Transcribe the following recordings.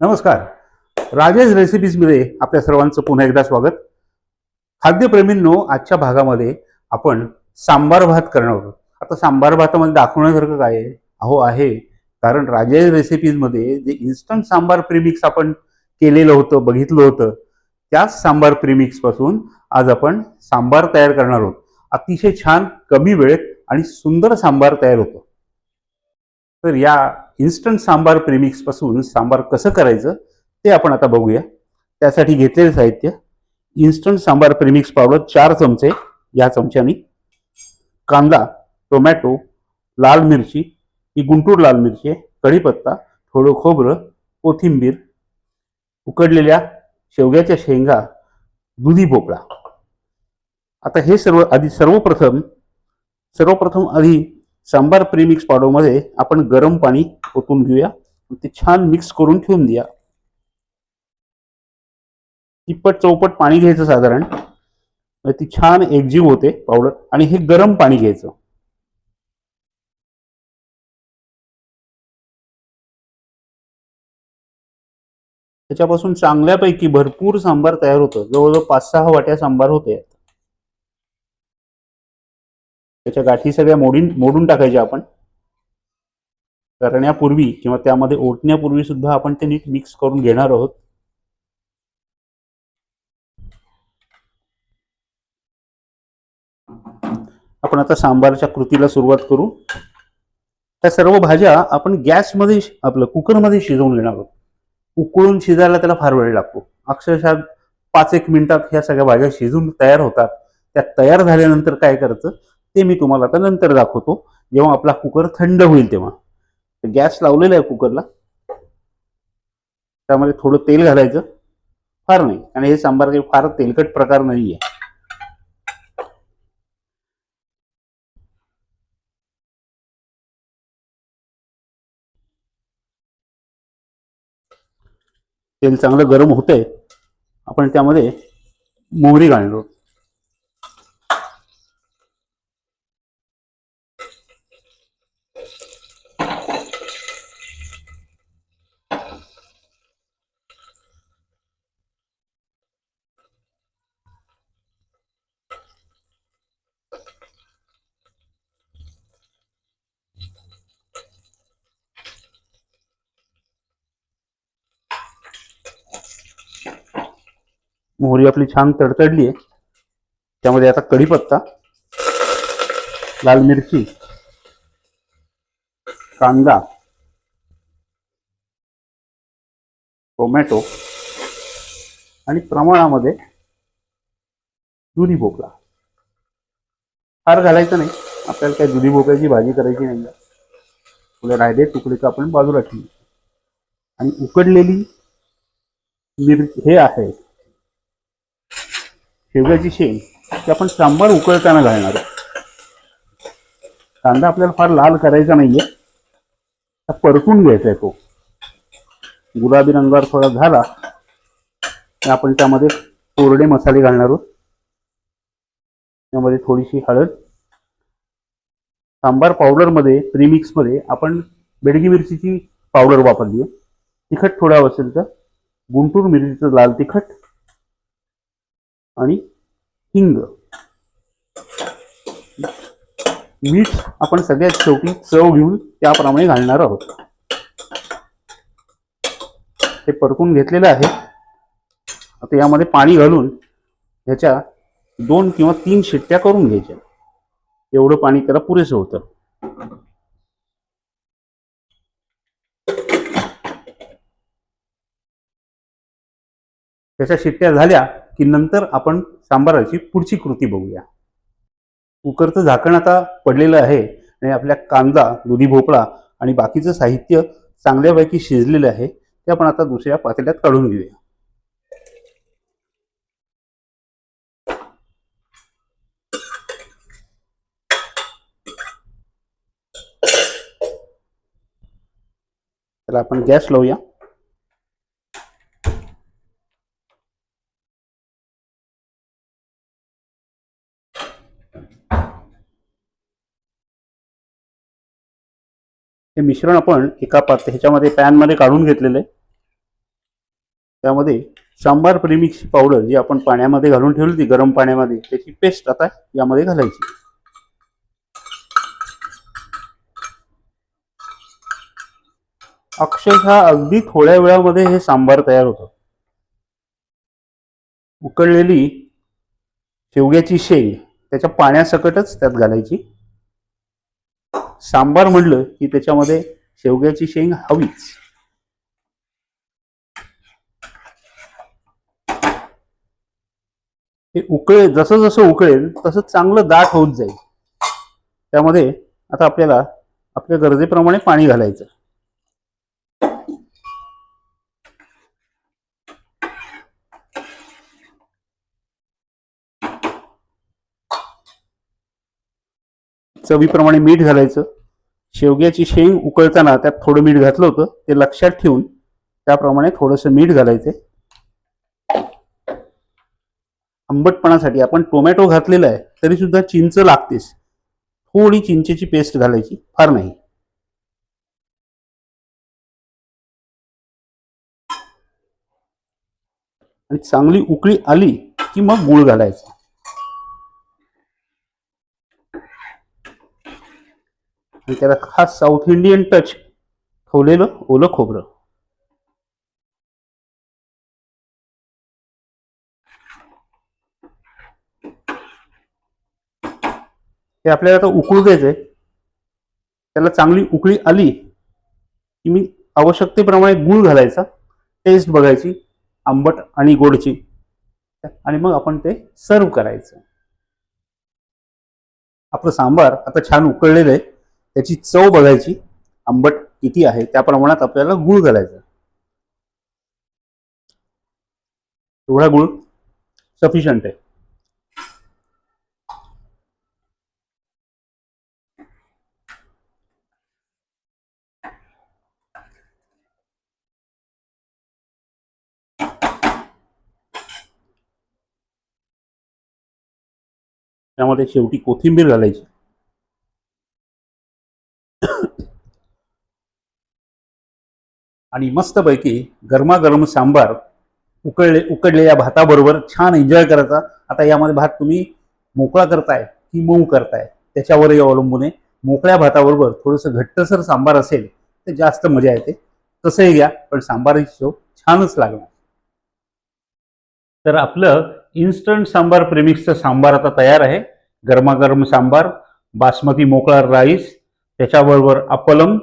नमस्कार. राजेश रेसिपीजमध्ये आपल्या सर्वांचं पुन्हा एकदा स्वागत. खाद्यप्रेमींनो आजच्या भागामध्ये आपण सांबार भात करणार आहोत. आता सांबार भातामध्ये दाखवण्यासारखं काय अहो आहे. कारण राजेश रेसिपीजमध्ये जे इन्स्टंट सांबार प्रिमिक्स आपण केलेलं होतं बघितलं होतं त्याच सांबार प्रिमिक्सपासून आज आपण सांबार तयार करणार आहोत. अतिशय छान कमी वेळेत आणि सुंदर सांबार तयार होतो. तर या इन्स्टंट सांबार प्रेमिक्सपासून सांबार कसं करायचं ते आपण आता बघूया. त्यासाठी घेतलेले साहित्य इन्स्टंट सांबार प्रेमिक्स पावडर चार चमचे या चमच्यानी. कांदा टोमॅटो लाल मिरची ही गुंटूर लाल मिरची आहे कढीपत्ता थोडं खोबरं कोथिंबीर उकडलेल्या शेवग्याच्या शेंगा दुधी भोपळा. आता हे सर्व आधी सर्वप्रथम सर्वप्रथम आधी सांबार प्रीमिक्स पावडरमध्ये आपण गरम पाणी ओतून घेऊया. ते छान मिक्स करून ठेवून द्या. तिप्पट चौपट पाणी घ्यायचं साधारण. म्हणजे ती छान एकजीव होते पावडर. आणि हे गरम पाणी घ्यायचं. त्याच्यापासून चांगल्यापैकी भरपूर सांबार तयार होतं. जवळजवळ पाच सहा वाट्या सांबार होते. त्याच्या गाठी सगळ्या मोडून मोडून टाकायच्या आपण. करण्यापूर्वी किंवा त्यामध्ये ओतण्यापूर्वी सुद्धा आपण ते नीट मिक्स करून घेणार आहोत. आपण आता सांबारच्या कृतीला सुरुवात करू. त्या सर्व भाज्या आपण गॅसमध्ये आपलं कुकरमध्ये शिजवून घेणार आहोत. उकळून शिजायला त्याला फार वेळ लागतो. अक्षरशः पाच एक मिनिटात ह्या सगळ्या भाज्या शिजून तयार होतात. त्या तयार झाल्यानंतर काय करतं ते मी तुम्हाला आता नंतर दाखवतो. जेव्हा आपला कुकर थंड होईल तेव्हा. गॅस लावलेला आहे कुकरला. त्यामध्ये थोडं तेल घालायचं. फार नाही. आणि हे सांबार काही फार तेलकट प्रकार नाही आहे तेल चांगलं गरम होतंय. आपण त्यामध्ये मोहरी घालणार आहोत. मोहरी आपली छान तडतडली आहे. त्यामध्ये आता कढीपत्ता लाल मिरची कांदा टोमॅटो आणि प्रमाणामध्ये दुधी भोपळा. फार घालायचं नाही. आपल्याला काही दुधी भोपळ्याची भाजी करायची नाही. तुला राहिले तुकडे तर आपण बाजूला ठेवू आणि उकडलेली मिरची हे आहे. शेवग्याची शेंग ती आपण सांबार उकळताना घालणार आहोत कांदा आपल्याला फार लाल करायचा नाहीये. आहे परतून घ्यायचा आहे तो. गुलाबी रंगावर थोडा झाला तर आपण त्यामध्ये कोरडे मसाले घालणार आहोत. त्यामध्ये थोडीशी हळद. सांबार पावडरमध्ये प्रीमिक्समध्ये आपण बेडगी मिरचीची पावडर वापरली आहे. तिखट थोडा असेल तर. गुंटूर मिरचीचं लाल तिखट. आणि हिंग. मीठ आपण सगळ्यात शेवटी चव घेऊन त्याप्रमाणे घालणार आहोत. हे परतून घेतलेलं आहे. आता यामध्ये पाणी घालून ह्याच्या दोन किंवा तीन शिट्ट्या करून घ्यायच्या. एवढं पाणी त्याला पुरेसं होतं. त्याच्या शिट्ट्या झाल्या की नंतर आपण सांबाराची पुढची कृती बघूया. कुकरचं झाकण आता पडलेलं आहे आणि आपल्या कांदा दुधी भोपळा आणि बाकीचं साहित्य चांगल्यापैकी शिजलेलं आहे ते आपण आता दुसऱ्या पातेल्यात काढून घेऊया. त्याला आपण गॅस लावूया. हे मिश्रण आपण एका पात ह्याच्यामध्ये पॅनमध्ये काढून घेतलेलं आहे. त्यामध्ये सांबार प्रेमिक्सची पावडर जी आपण पाण्यामध्ये घालून ठेवली होती गरम पाण्यामध्ये त्याची पेस्ट आता यामध्ये घालायची. अक्षरशः अगदी थोड्या वेळामध्ये हे सांबार तयार होतं. उकळलेली शेवग्याची शेंग त्याच्या पाण्यासकटच त्यात घालायची. सांबार म्हणलं की त्याच्यामध्ये शेवग्याची शेंग हवीच. हे उकळे जसं जसं उकळेल तसं चांगलं दाट होत जाईल. त्यामध्ये आता आपल्याला आपल्या गरजेप्रमाणे पाणी घालायचं. चवीप्रमाणे मीठ घालायचं. शेवग्याची शेंग उकळताना त्यात थोडं मीठ घातलं होतं. ते लक्षात ठेवून त्याप्रमाणे थोडंसं मीठ घालायचं. आंबटपणासाठी आपण टोमॅटो घातलेला आहे तरी सुद्धा चिंच लागतेच. थोडी चिंचेची पेस्ट घालायची फार नाही. आणि चांगली उकळी आली की मग गुळ घालायचा. आणि त्याला खास साऊथ इंडियन टच ठेवलेलं ओलं खोबरं. हे आपल्याला आता उकळू द्यायचंय. त्याला चांगली उकळी आली की मी आवश्यकतेप्रमाणे गूळ घालायचा टेस्ट बघायची आंबट आणि गोडची. आणि मग आपण ते सर्व करायचं. आपलं सांबार आता छान उकळलेलं आहे. त्याची चव बघायची. आंबट किती आहे त्या प्रमाणात आपल्याला गूळ घालायचा. एवढा गुळ सफिशियंट आहे. त्यामध्ये शेवटी कोथिंबीर घालायची. आणि मस्तपैकी गरमागरम सांबार उकळले उकडलेल्या भाताबरोबर छान एन्जॉय करायचा. आता यामध्ये भात तुम्ही मोकळा करताय की मऊ करताय? त्याच्यावरही अवलंबून आहे. मोकळ्या भाताबरोबर थोडंसं घट्टसर सांबार असेल तर जास्त मजा येते. तसंही घ्या पण सांबाराची चव छानच लागणार. तर आपलं इन्स्टंट सांबार प्रेमिक्सचं सांबार आता तयार आहे. गरमागरम सांबार बासमती मोकळा राईस त्याच्याबरोबर अपलम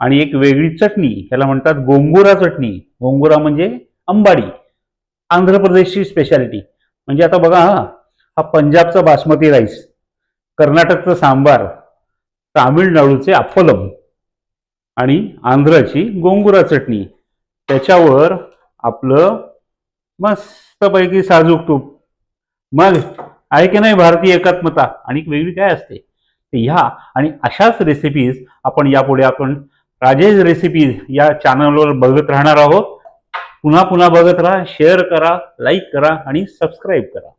आणि एक वेगळी चटणी ह्याला म्हणतात गोंगुरा चटणी. गोंगुरा म्हणजे अंबाडी आंध्र प्रदेशची स्पेशालिटी म्हणजे आता बघा हा हा पंजाबचा बासमती राईस कर्नाटकचं सांबार तामिळनाडूचे अप्पलम आणि आंध्राची गोंगुरा चटणी. त्याच्यावर आपलं मस्तपैकी साजूक तूप. मग आहे की नाही भारतीय एकात्मता? आणि वेगळी काय असते? ह्या आणि अशाच रेसिपीज आपण यापुढे आपण राजेश रेसिपीज या चॅनलवर बघत राहणार आहोत. पुन्हा पुन्हा बघत राहा शेअर करा लाईक करा आणि सबस्क्राईब करा.